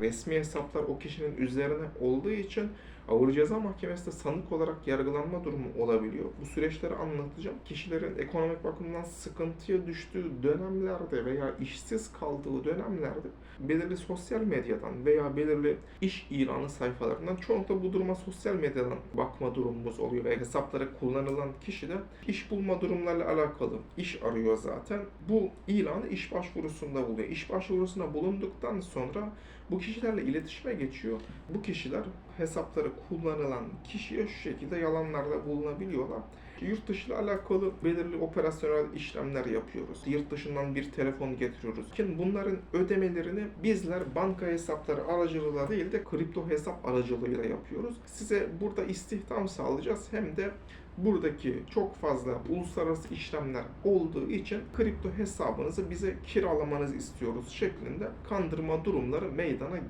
resmi hesaplar o kişinin üzerine olduğu için Ağır Ceza Mahkemesi'nde sanık olarak yargılanma durumu olabiliyor. Bu süreçleri anlatacağım. Kişilerin ekonomik bakımdan sıkıntıya düştüğü dönemlerde veya işsiz kaldığı dönemlerde belirli sosyal medyadan veya belirli iş ilanı sayfalarından çoğunlukla bu duruma sosyal medyadan bakma durumumuz oluyor ve hesaplara kullanılan kişi de iş bulma durumlarla alakalı iş arıyor zaten. Bu ilanı iş başvurusunda buluyor. İş başvurusuna bulunduktan sonra bu kişilerle iletişime geçiyor. Bu kişiler hesapları kullanılan kişiye şu şekilde yalanlarda bulunabiliyorlar. Yurt dışı ile alakalı belirli operasyonel işlemler yapıyoruz. Yurt dışından bir telefon getiriyoruz. Şimdi bunların ödemelerini bizler banka hesapları aracılığıyla değil de kripto hesap aracılığıyla yapıyoruz. Size burada istihdam sağlayacağız hem de buradaki çok fazla uluslararası işlemler olduğu için kripto hesabınızı bize kiralamanızı istiyoruz şeklinde kandırma durumları meydana